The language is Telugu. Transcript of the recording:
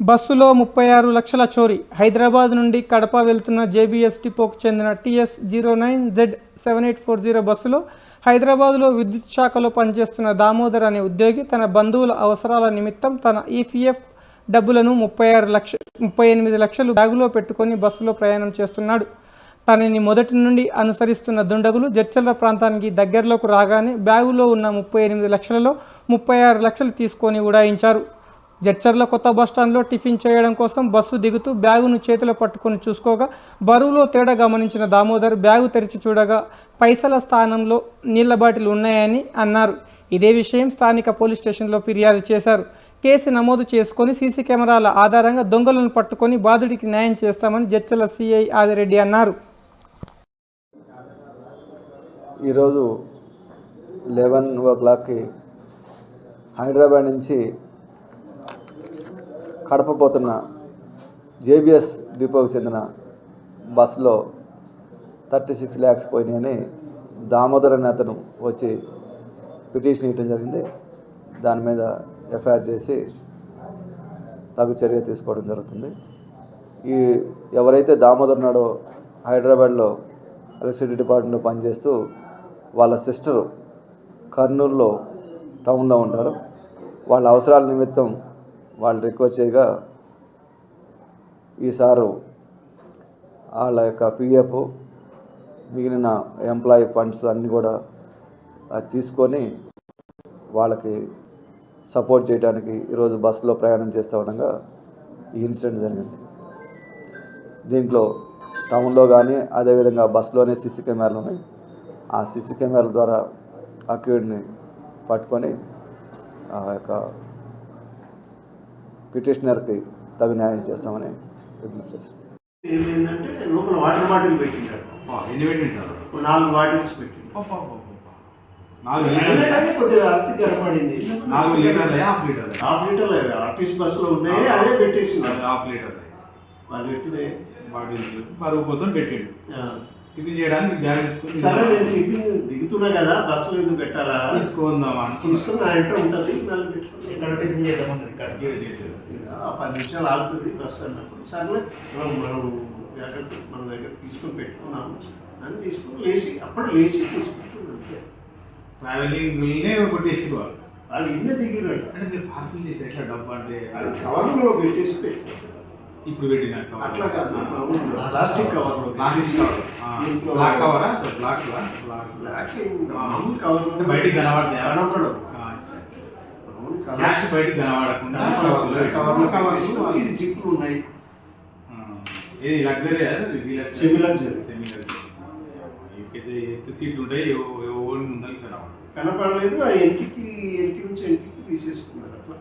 బస్సులో ముప్పై ఆరు లక్షల చోరీ. హైదరాబాద్ నుండి కడప వెళ్తున్న జేబీఎస్ డిపోకు చెందిన TS zero nine Z seven eight four zero బస్సులో హైదరాబాద్లో విద్యుత్ శాఖలో పనిచేస్తున్న దామోదర్ అనే ఉద్యోగి తన బంధువుల అవసరాల నిమిత్తం తన ఈపీఎఫ్ డబ్బులను ముప్పై ఆరు లక్ష ముప్పై ఎనిమిది లక్షలు బ్యాగులో పెట్టుకొని బస్సులో ప్రయాణం చేస్తున్నాడు. తనని మొదటి నుండి అనుసరిస్తున్న దుండగులు జడ్చర్ల ప్రాంతానికి దగ్గరలోకి రాగానే బ్యాగులో ఉన్న ముప్పై ఎనిమిది లక్షలలో ముప్పై ఆరు లక్షలు తీసుకొని ఉడాయించారు. జడ్చర్ల కొత్త బస్టాండ్లో టిఫిన్ చేయడం కోసం బస్సు దిగుతూ బ్యాగును చేతిలో పట్టుకొని చూసుకోగా బరువులో తేడా గమనించిన దామోదర్ బ్యాగు తెరిచి చూడగా పైసల స్థానంలో నీళ్ళ బాటిల్ ఉన్నాయని అన్నారు. ఇదే విషయం స్థానిక పోలీస్ స్టేషన్లో ఫిర్యాదు చేశారు. కేసు నమోదు చేసుకొని సీసీ కెమెరాల ఆధారంగా దొంగలను పట్టుకొని బాధుడికి న్యాయం చేస్తామని జడ్చర్ల సిఐ ఆదిరెడ్డి అన్నారు. ఈరోజు లెవెన్ ఓ క్లాక్కి హైదరాబాద్ నుంచి కడపపోతున్న జేబిఎస్ డిపోకి చెందిన బస్సులో థర్టీ సిక్స్ ల్యాక్స్ పోయినాయని దామోదర్ అనే అతను వచ్చి పిటిషన్ ఇవ్వడం జరిగింది. దాని మీద ఎఫ్ఐఆర్ చేసి తగు చర్య తీసుకోవడం జరుగుతుంది. ఈ ఎవరైతే దామోదర్ నాడో హైదరాబాద్లో ఎలక్ట్రిసిటీ డిపార్ట్మెంట్లో పనిచేస్తూ వాళ్ళ సిస్టరు కర్నూలులో టౌన్లో ఉంటారు. వాళ్ళ అవసరాల నిమిత్తం వాళ్ళు రిక్వెస్ట్ చేయగా ఈ సారు వాళ్ళ యొక్క పిఎఫ్ మిగిలిన ఎంప్లాయీ ఫండ్స్ అన్నీ కూడా అది తీసుకొని వాళ్ళకి సపోర్ట్ చేయడానికి ఈరోజు బస్సులో ప్రయాణం చేస్తూ ఉండగా ఈ ఇన్సిడెంట్ జరిగింది. దీంట్లో టౌన్లో కానీ అదేవిధంగా బస్సులోనే సీసీ కెమెరాలు ఉన్నాయి. ఆ సీసీ కెమెరాల ద్వారా అక్యూడ్ని పట్టుకొని ఆ యొక్క పిటిషనర్కి తగు న్యాయం చేస్తామని విజ్ఞప్తి చేస్తాం ఏమైందంటే లోపల వాటర్ బాటిల్ పెట్టింటాడు ఆ, ఎన్ని పెట్టింది సార్? నాలుగు బాటిల్స్ పెట్టిండు నాలుగు లీటర్లు? లీటర్లే హాఫ్ లీటర్ హాఫ్ లీటర్ లేదు ఆర్టీసీ బస్సులో ఉన్నాయి అవే పెట్టేసింది. హాఫ్ లీటర్ వాళ్ళు పెట్టినే బాటిల్స్ బరువు కోసం పెట్టిండు. ఆ. టిఫిన్ చేయడానికి బ్యాగ్ తీసుకుని సరే నేను టిఫిన్ దిగుతున్నా కదా బస్సులో ఎందుకు పెట్టాలా? తీసుకుందాం అనుకున్నా. తీసుకుని నా ఇంట్లో ఉంటుంది మళ్ళీ పెట్టుకుని ఇక్కడ టిఫిన్ చేద్దామని ఇక్కడ? చేసేది. ఆ పది నిమిషాలు ఆగుతుంది బస్సు అన్నప్పుడు. సర్లే మనం మనం జాగ్రత్త మన దగ్గర తీసుకొని పెట్టుకున్నాము అని తీసుకుని లేచి అప్పుడు లేచి తీసుకుంటున్నాం అంతే. ట్రావెలింగ్ మిల్నే కొట్టేసి వాళ్ళు వాళ్ళు ఇన్న దిగిరట అంటే మీరు పార్సల్ చేసి ఎట్లా డబ్బు అంటే? అది కవర్లో పెట్టేసి పెట్టారు ఇప్పుడు పెట్టిన. అట్లా కాదు. ప్లాస్టిక్ ప్లాస్టిక్ కవర్ ఇంట్లో- బ్లాక్ కవరా బ్లాక్ బ్లాక్ బ్లాక్. మామూలు కవర్ బయటికి కనబడతాయా? క్యాష్ బయటికి కనబడకుండా కవర్లో కవర్లో ఇది ఉన్నాయి. ఇది luxury Semi luxury. Semi luxury అయితే ఎత్తు సీట్లు ఉంటాయి ఓన్ ముందర కనబడదు కనపడలేదు ఆ ఎంకికి ఎంకి నుంచి ఎంకికి తీసేసుకున్నారు అట్లా.